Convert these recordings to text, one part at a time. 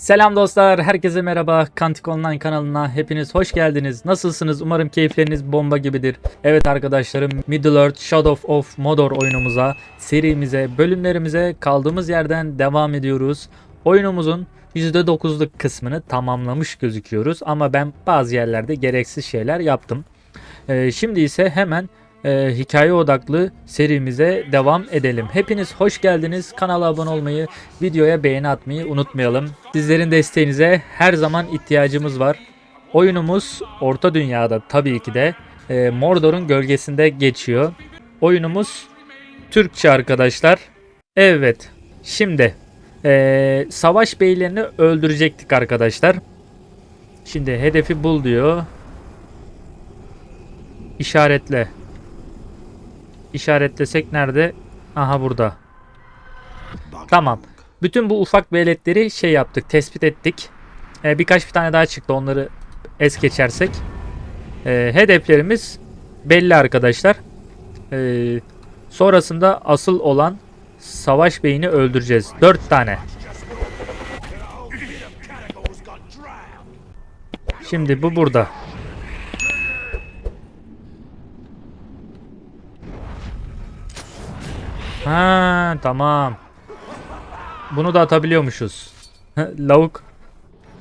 Selam dostlar, herkese merhaba. Kantik Online kanalına hepiniz hoş geldiniz. Nasılsınız? Umarım keyifleriniz bomba gibidir. Evet arkadaşlarım, Middle-earth Shadow of Mordor oyunumuza, serimize, bölümlerimize kaldığımız yerden devam ediyoruz. Oyunumuzun %9'luk kısmını tamamlamış gözüküyoruz ama ben bazı yerlerde gereksiz şeyler yaptım. Ee, şimdi ise hemen e, hikaye odaklı serimize devam edelim. Hepiniz hoş geldiniz. Kanala abone olmayı, videoya beğeni atmayı unutmayalım. Sizlerin desteğinize her zaman ihtiyacımız var. Oyunumuz Orta Dünya'da tabii ki de e, Mordor'un gölgesinde geçiyor. Oyunumuz Türkçe arkadaşlar. Evet. Şimdi e, savaş beylerini öldürecektik arkadaşlar. Şimdi hedefi bul diyor. İşaretle. İşaretlesek nerede? Aha burada. Tamam. Bütün bu ufak veletleri şey yaptık, tespit ettik. Ee, birkaç bir tane daha çıktı. Onları es geçersek. Ee, hedeflerimiz belli arkadaşlar. Ee, sonrasında asıl olan Savaş Bey'ini öldüreceğiz. 4 tane. Şimdi bu burada. Ha tamam. Bunu da atabiliyormuşuz. Lavuk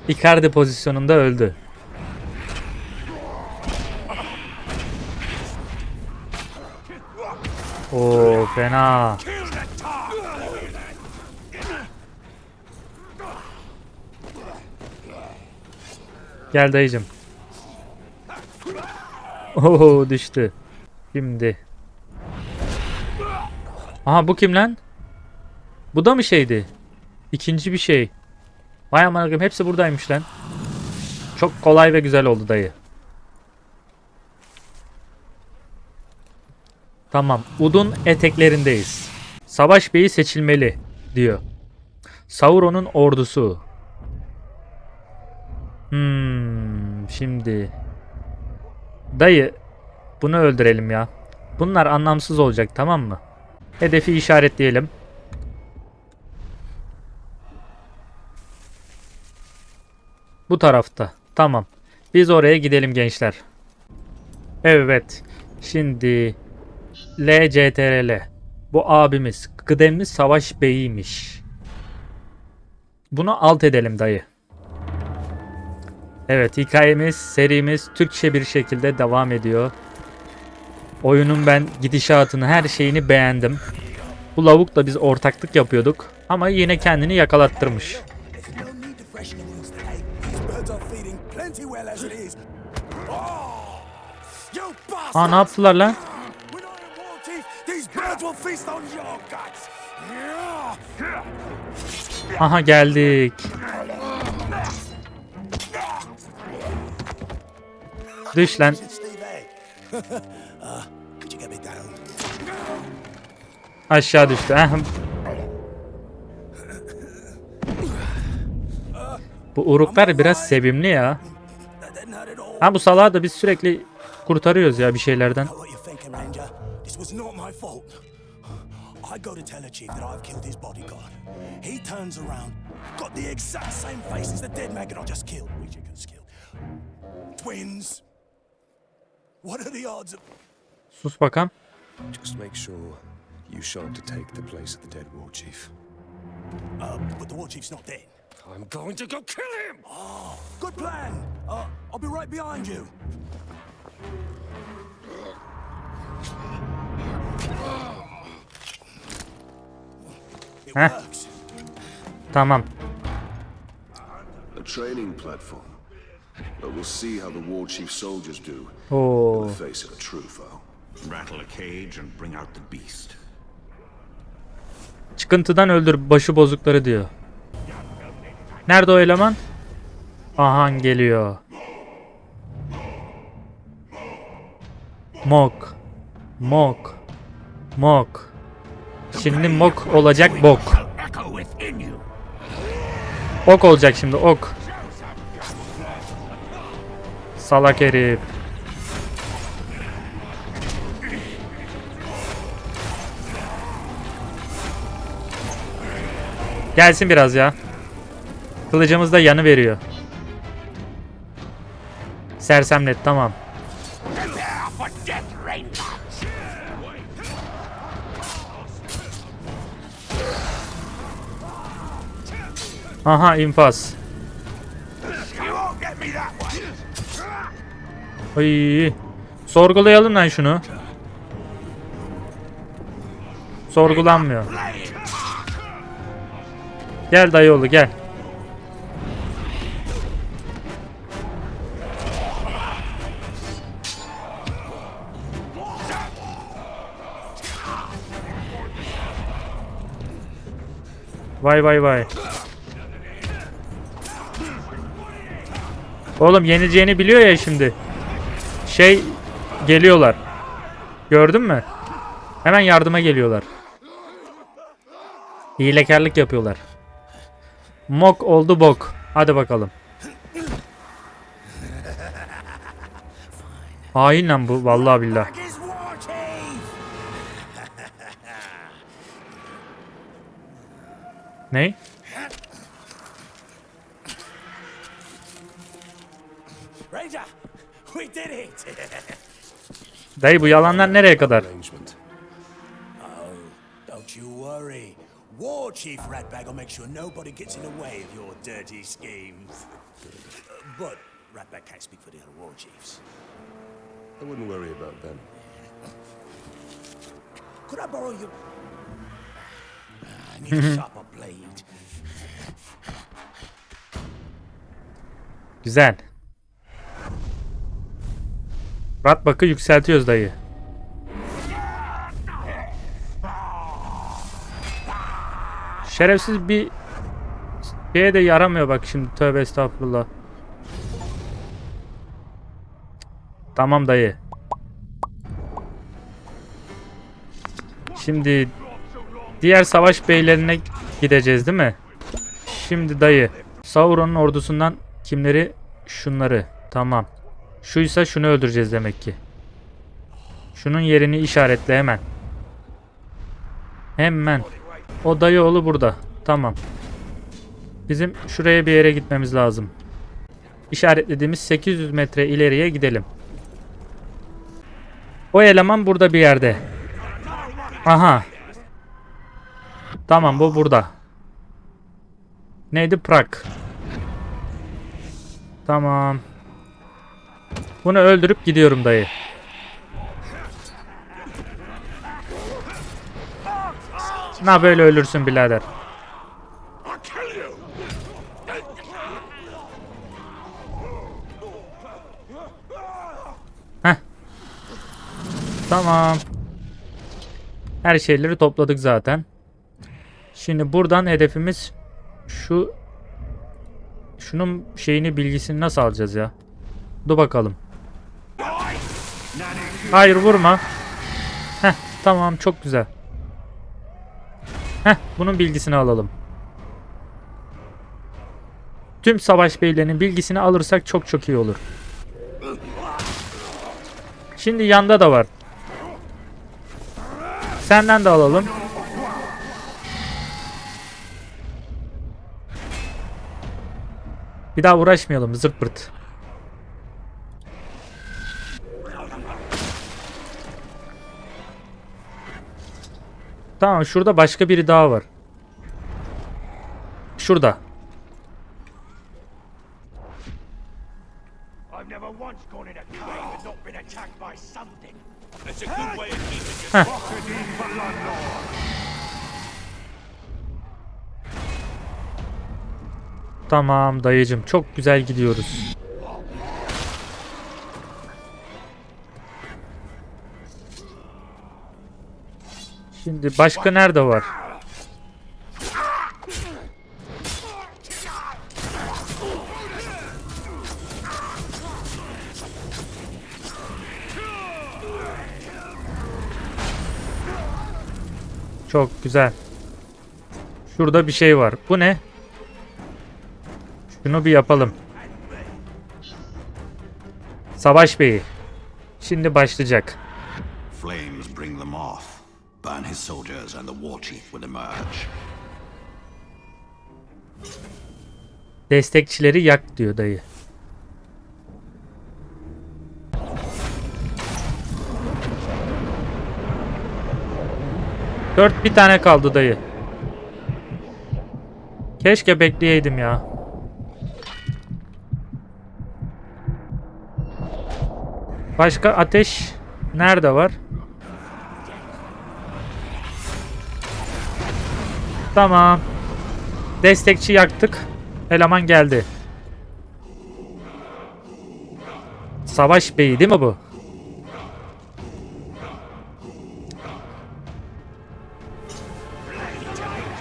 Icardi pozisyonunda öldü. Oo fena. Gel dayıcım. Oo düştü. Şimdi. Aha bu kim lan? Bu da mı şeydi? İkinci bir şey. Vay aman akım hepsi buradaymış lan. Çok kolay ve güzel oldu dayı. Tamam. Udun eteklerindeyiz. Savaş beyi seçilmeli diyor. Sauron'un ordusu. Hmm, şimdi. Dayı bunu öldürelim ya. Bunlar anlamsız olacak tamam mı? Hedefi işaretleyelim. Bu tarafta. Tamam. Biz oraya gidelim gençler. Evet. Şimdi LCTRL. Bu abimiz. Kıdemli savaş beyiymiş. Bunu alt edelim dayı. Evet hikayemiz, serimiz Türkçe bir şekilde devam ediyor. Oyunun ben gidişatını, her şeyini beğendim. Bu lavukla biz ortaklık yapıyorduk. Ama yine kendini yakalattırmış. Aa ne yaptılar lan? Aha geldik. Düş lan. You down? Aşağı düştü. Bu uruklar biraz sevimli ya. Ha bu salağı da biz sürekli kurtarıyoruz ya bir şeylerden. I go to tell the chief that I've killed his bodyguard. He turns around, got the exact same face as the dead maggot I just killed. We chickens killed. Twins. What are the odds of... Sus bakalım. Just make sure you shan't to take the place of the dead war chief. Uh, but the war chief's not dead. I'm going to go kill him! Good plan. Uh, I'll be right behind you. It Huh? works. Tamam. A training platform. But we'll see how the war chief soldiers do Oo. in the face of a true foe. Rattle a cage and bring out the beast. Çıkıntıdan öldür başı bozukları diyor. Nerede o eleman? Ahan geliyor. Mok. Mok. Mok. Şimdi mok olacak bok. Ok olacak şimdi ok. Salak herif. Gelsin biraz ya. Kılıcımız da yanı veriyor. Sersemlet tamam. Aha infaz. Ay. Sorgulayalım lan şunu. Sorgulanmıyor. Gel dayıoğlu gel. Vay vay vay. Oğlum yeneceğini biliyor ya şimdi. Şey geliyorlar. Gördün mü? Hemen yardıma geliyorlar. Hilekarlık yapıyorlar. Mok oldu bok. Hadi bakalım. Hain lan bu vallahi billah. Ne? Ranger, we did it! Dayı bu yalanlar nereye kadar? War Chief Ratbag will make sure nobody gets in the way of your dirty schemes. But Ratbag can't speak for the other war chiefs. I wouldn't worry about them. Could I borrow your... Ah, I need a sharper blade. Güzel. Ratbak'ı yükseltiyoruz dayı. Şerefsiz bir şeye de yaramıyor bak şimdi tövbe estağfurullah. Tamam dayı. Şimdi diğer savaş beylerine gideceğiz değil mi? Şimdi dayı. Sauron'un ordusundan kimleri? Şunları. Tamam. Şuysa şunu öldüreceğiz demek ki. Şunun yerini işaretle hemen. Hemen. O dayı oğlu burada. Tamam. Bizim şuraya bir yere gitmemiz lazım. İşaretlediğimiz 800 metre ileriye gidelim. O eleman burada bir yerde. Aha. Tamam bu burada. Neydi? Prag. Tamam. Bunu öldürüp gidiyorum dayı. Na böyle ölürsün birader. You! Tamam. Her şeyleri topladık zaten. Şimdi buradan hedefimiz şu şunun şeyini bilgisini nasıl alacağız ya? Dur bakalım. Hayır vurma. Heh tamam çok güzel. Heh bunun bilgisini alalım. Tüm savaş beylerinin bilgisini alırsak çok çok iyi olur. Şimdi yanda da var. Senden de alalım. Bir daha uğraşmayalım zırt pırt. Tamam şurada başka biri daha var. Şurada. I've never once gone in a cave and not been attacked by something. That's a good way of keeping Tamam dayıcım çok güzel gidiyoruz. Şimdi başka nerede var? Çok güzel. Şurada bir şey var. Bu ne? Şunu bir yapalım. Savaş Bey'i. Şimdi başlayacak. Flames bring them off. Burn his soldiers and the war chief will emerge. Destekçileri yak diyor dayı. Dört bir tane kaldı dayı. Keşke bekleyeydim ya. Başka ateş nerede var? Tamam. Destekçi yaktık. Eleman geldi. Savaş Bey'i değil mi bu?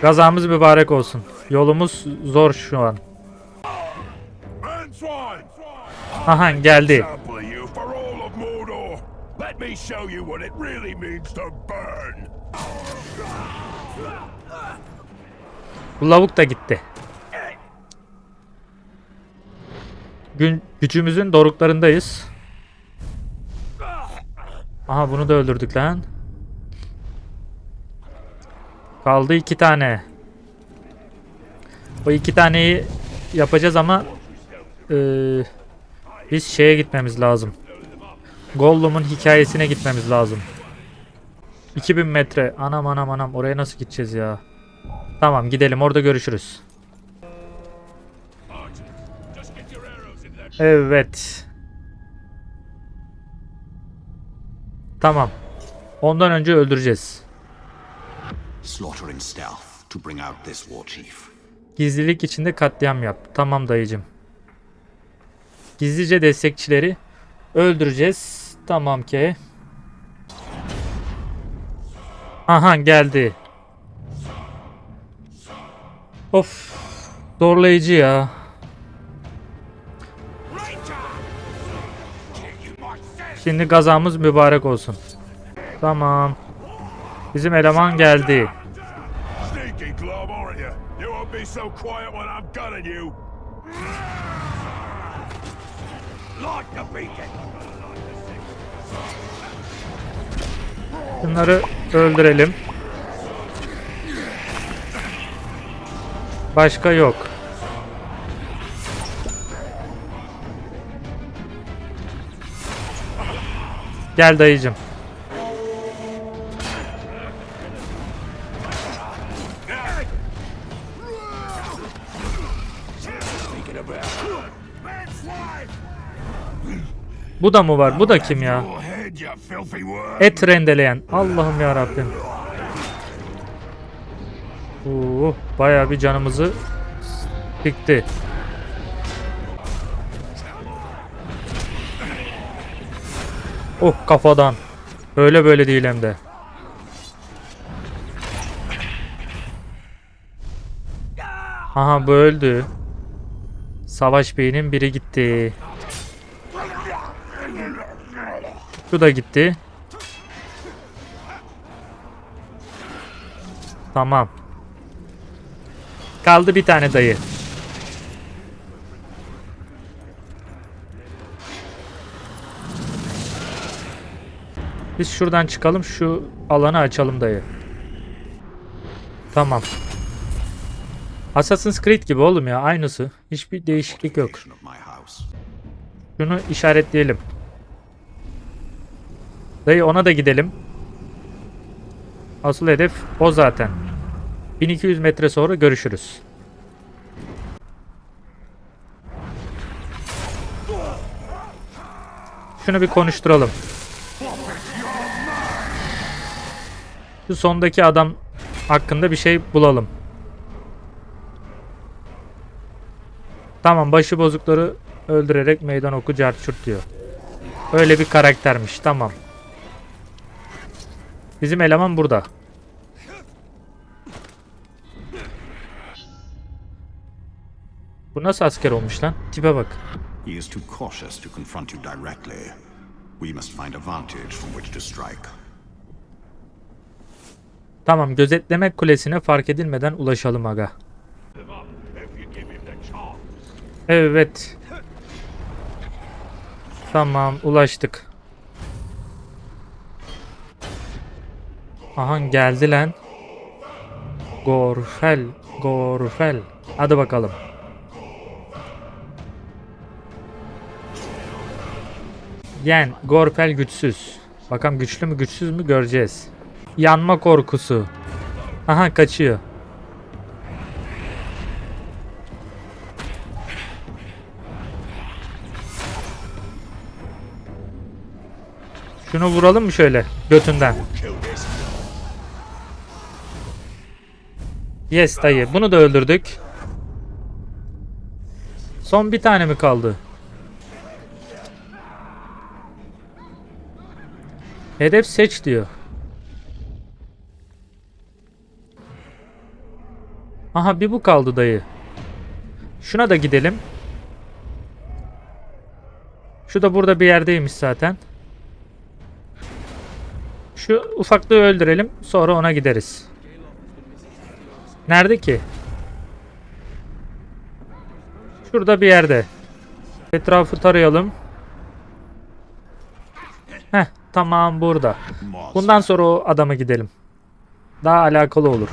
Gazamız mübarek olsun. Yolumuz zor şu an. Aha geldi. Bu lavuk da gitti. Gün gücümüzün doruklarındayız. Aha bunu da öldürdük lan. Kaldı iki tane. O iki taneyi yapacağız ama eee, biz şeye gitmemiz lazım. Gollum'un hikayesine gitmemiz lazım. 2000 metre. Anam anam anam. Oraya nasıl gideceğiz ya? Tamam gidelim orada görüşürüz. Evet. Tamam. Ondan önce öldüreceğiz. Gizlilik içinde katliam yap. Tamam dayıcım. Gizlice destekçileri öldüreceğiz. Tamam ki. Aha geldi. Of. Zorlayıcı ya. Şimdi gazamız mübarek olsun. Tamam. Bizim eleman geldi. Sneaky glob, Başka yok. Gel dayıcım. Bu da mı var? Bu da kim ya? Et rendeleyen. Allah'ım ya Rabbim. Oo, bayağı bir canımızı dikti. Oh kafadan. Öyle böyle değil hem de. Aha bu öldü. Savaş Bey'in biri gitti. Şu da gitti. Tamam. Kaldı bir tane dayı. Biz şuradan çıkalım şu alanı açalım dayı. Tamam. Assassin's Creed gibi oğlum ya aynısı. Hiçbir değişiklik yok. Şunu işaretleyelim. Dayı ona da gidelim. Asıl hedef o zaten. 1200 metre sonra görüşürüz. Şunu bir konuşturalım. Şu sondaki adam hakkında bir şey bulalım. Tamam başı bozukları öldürerek meydan oku carçurt diyor. Öyle bir karaktermiş tamam. Bizim eleman burada. Bu nasıl asker olmuş lan? Tipe bak. He is too cautious to confront you directly. We must find a vantage from which to strike. Tamam gözetleme kulesine fark edilmeden ulaşalım aga. Evet. Tamam ulaştık. Aha geldi lan. Gorfel, Gorfel. Hadi bakalım. Yen, Gorpel güçsüz. Bakalım güçlü mü güçsüz mü göreceğiz. Yanma korkusu. Aha kaçıyor. Şunu vuralım mı şöyle götünden? Yes dayı. Bunu da öldürdük. Son bir tane mi kaldı? Hedef seç diyor. Aha bir bu kaldı dayı. Şuna da gidelim. Şu da burada bir yerdeymiş zaten. Şu ufaklığı öldürelim. Sonra ona gideriz. Nerede ki? Şurada bir yerde. Etrafı tarayalım. Heh tamam burada. Bundan sonra o adama gidelim. Daha alakalı olur.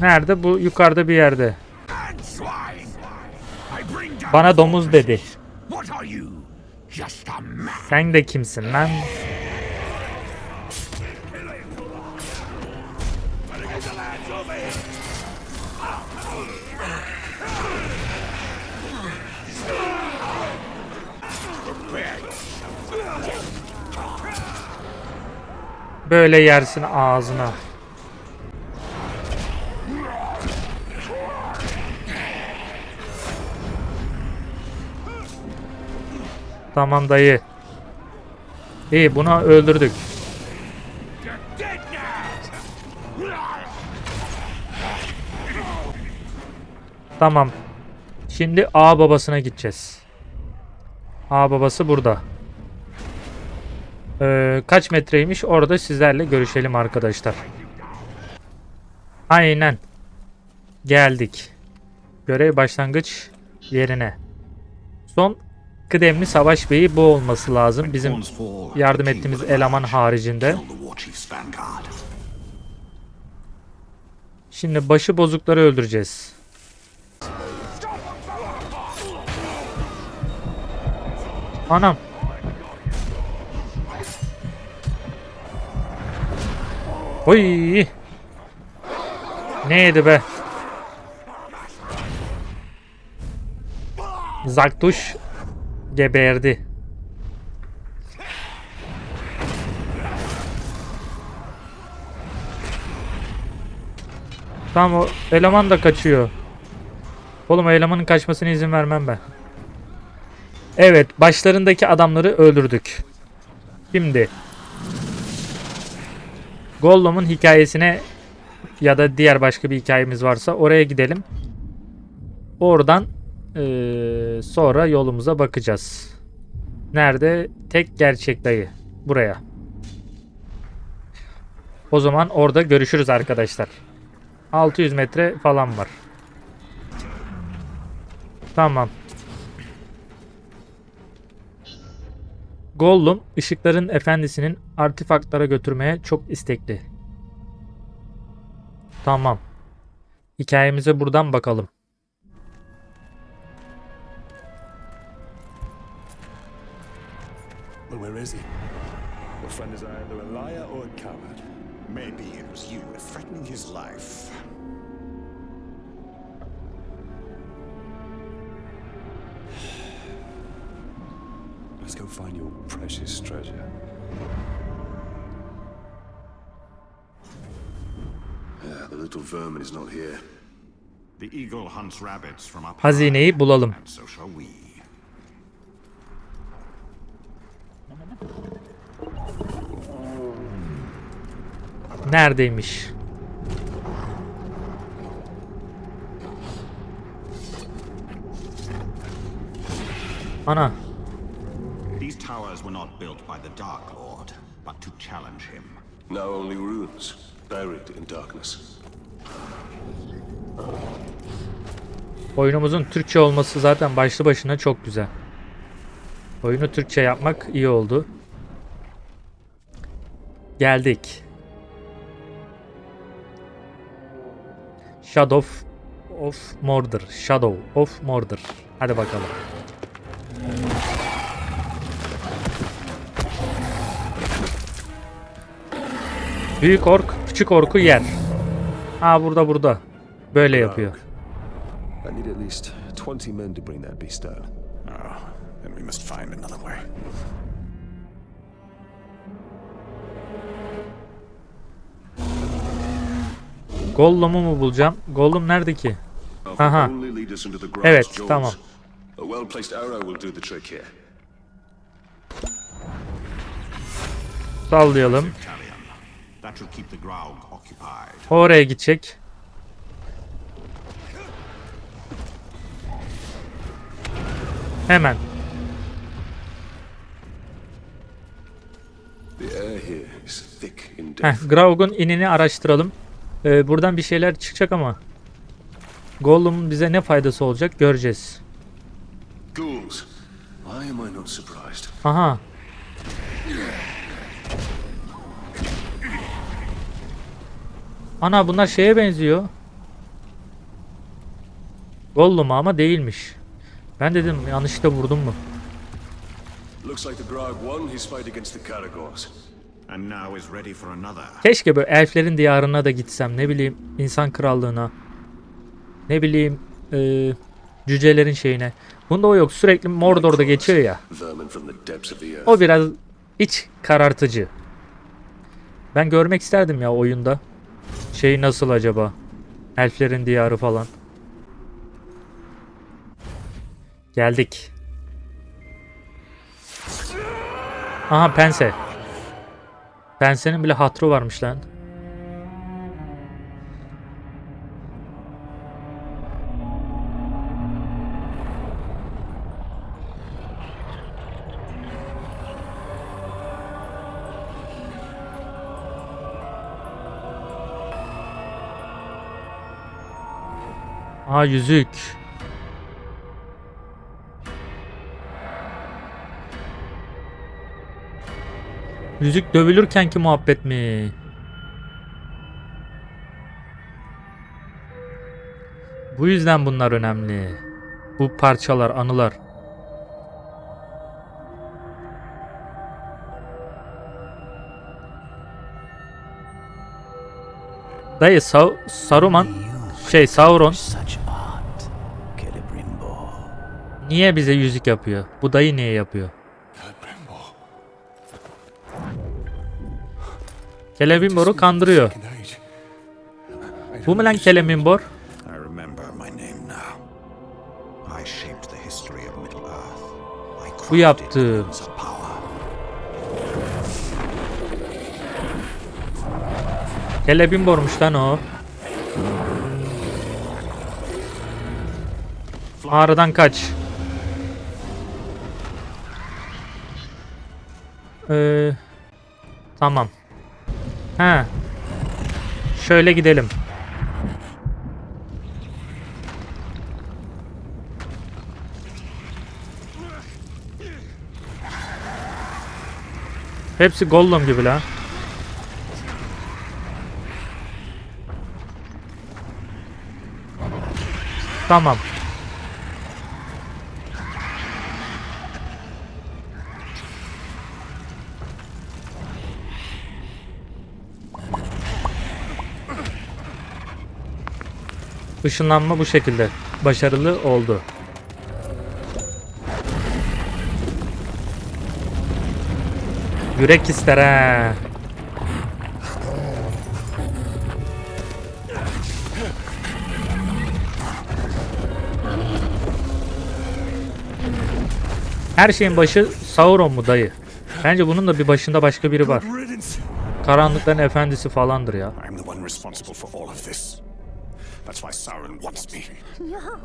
Nerede? Bu yukarıda bir yerde. Bana domuz dedi. Sen de kimsin lan? Böyle yersin ağzına. Tamam dayı. İyi bunu öldürdük. Tamam. Şimdi A babasına gideceğiz. A babası burada. Ee, kaç metreymiş orada sizlerle görüşelim arkadaşlar. Aynen. Geldik. Görev başlangıç yerine. Son kıdemli savaş beyi bu olması lazım. Bizim yardım ettiğimiz eleman haricinde. Şimdi başı bozukları öldüreceğiz. Anam. Oy. Neydi be? Zaktuş geberdi. Tamam o eleman da kaçıyor. Oğlum elemanın kaçmasına izin vermem ben. Evet başlarındaki adamları öldürdük. Şimdi Gollum'un hikayesine ya da diğer başka bir hikayemiz varsa oraya gidelim. Oradan eee, sonra yolumuza bakacağız. Nerede? Tek gerçek dayı. Buraya. O zaman orada görüşürüz arkadaşlar. 600 metre falan var. Tamam. Gollum ışıkların efendisinin artefaktlara götürmeye çok istekli. Tamam. Hikayemize buradan bakalım. Well, where is he? Your friend is either a liar or a coward. Maybe it was you threatening his life. Let's go find your precious treasure. Yeah, the little vermin is not here. The eagle hunts rabbits from up Hazineyi bulalım. and so shall we. Neredeymiş? Ana. Were not built by the Dark Lord, but to challenge him. Now only ruins, buried in darkness. Oyunumuzun Türkçe olması zaten başlı başına çok güzel. Oyunu Türkçe yapmak iyi oldu. Geldik. Shadow of Mordor. Shadow of Mordor. Hadi bakalım. Büyük ork küçük orku yer. Ha burada burada. Böyle yapıyor. I need at least 20 men to bring that beast down. Oh, then we must find another way. Gollum'u mu bulacağım? Gollum nerede ki? Aha. Evet, tamam. A well-placed arrow will do the trick here. Sallayalım. Oraya gidecek. Hemen. The air here is thick in Heh. Graug'un inini araştıralım. Ee, buradan bir şeyler çıkacak ama. Gollum'un bize ne faydası olacak göreceğiz. Ghouls. Why am I not surprised? Aha. Ana bunlar şeye benziyor. Gollum'a ama değilmiş. Ben dedim yanlışlıkla vurdum mu? Keşke böyle elflerin diyarına da gitsem. Ne bileyim insan krallığına. Ne bileyim eee, cücelerin şeyine. Bunda o yok. Sürekli Mordor'da geçiyor ya. O biraz iç karartıcı. Ben görmek isterdim ya oyunda. Şey nasıl acaba? Elflerin diyarı falan. Geldik. Aha pense. Pensenin bile hatrı varmış lan. Aa yüzük. Yüzük dövülürkenki muhabbet mi? Bu yüzden bunlar önemli. Bu parçalar, anılar. Dayı Sa- Saruman şey Sauron niye bize yüzük yapıyor? Bu dayı niye yapıyor? Celebimbor'u kandırıyor. Bu mu lan Celebimborg? I remember my name now. I shaped the history of Middle-earth. I Bu yaptı. Celebimbor'muş lan o. Ağrıdan kaç. Ee, tamam. Ha. Şöyle gidelim. Hepsi Gollum gibi la. Tamam. Işınlanma bu şekilde. Başarılı oldu. Yürek ister ha. Her şeyin başı Sauron mu dayı? Bence bunun da bir başında başka biri var. Karanlıkların efendisi falandır ya. That's why Sauron wants me. No.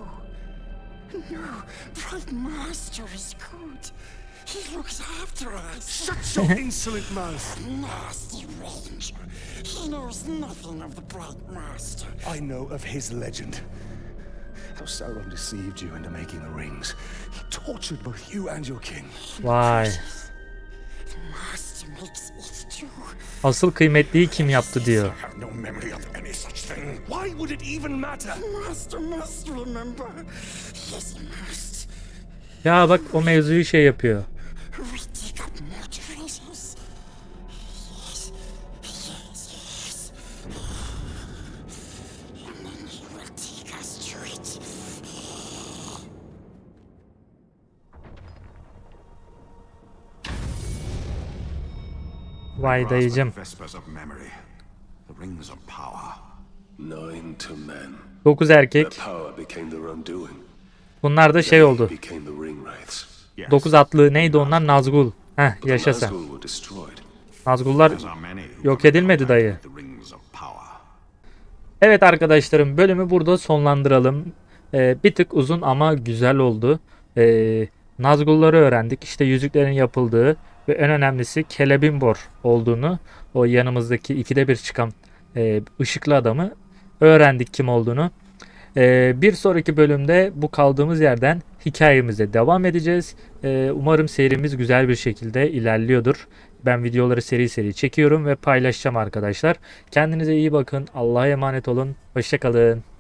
No. Bright Master is good. He looks after us. Shut your insolent mouth. Nasty Ranger. He knows nothing of the Bright Master. I know of his legend. How Sauron deceived you into making the rings. He tortured both you and your king. Vay. Asıl kıymetliyi kim yaptı diyor. I have no memory of any such thing. Why would it even matter? Master must remember. Yes, he must. Ya bak o mevzuyu şey yapıyor. To men. 9 Their erkek. Bunlar da şey oldu. Became the ring wraiths. Yes. 9 atlı neydi onlar? Nazgul. Heh But the yaşa sen. Nazgul were destroyed. Nazgullar yok edilmedi dayı. Evet arkadaşlarım bölümü burada sonlandıralım. Ee, bir tık uzun ama güzel oldu. Ee, Nazgulları öğrendik. İşte yüzüklerin yapıldığı ve en önemlisi Celebrimbor olduğunu o yanımızdaki ikide bir çıkan e, ışıklı adamı öğrendik kim olduğunu. Ee, bir sonraki bölümde bu kaldığımız yerden hikayemize devam edeceğiz. Ee, umarım serimiz güzel bir şekilde ilerliyordur. Ben videoları seri seri çekiyorum ve paylaşacağım arkadaşlar. Kendinize iyi bakın. Allah'a emanet olun. Hoşçakalın.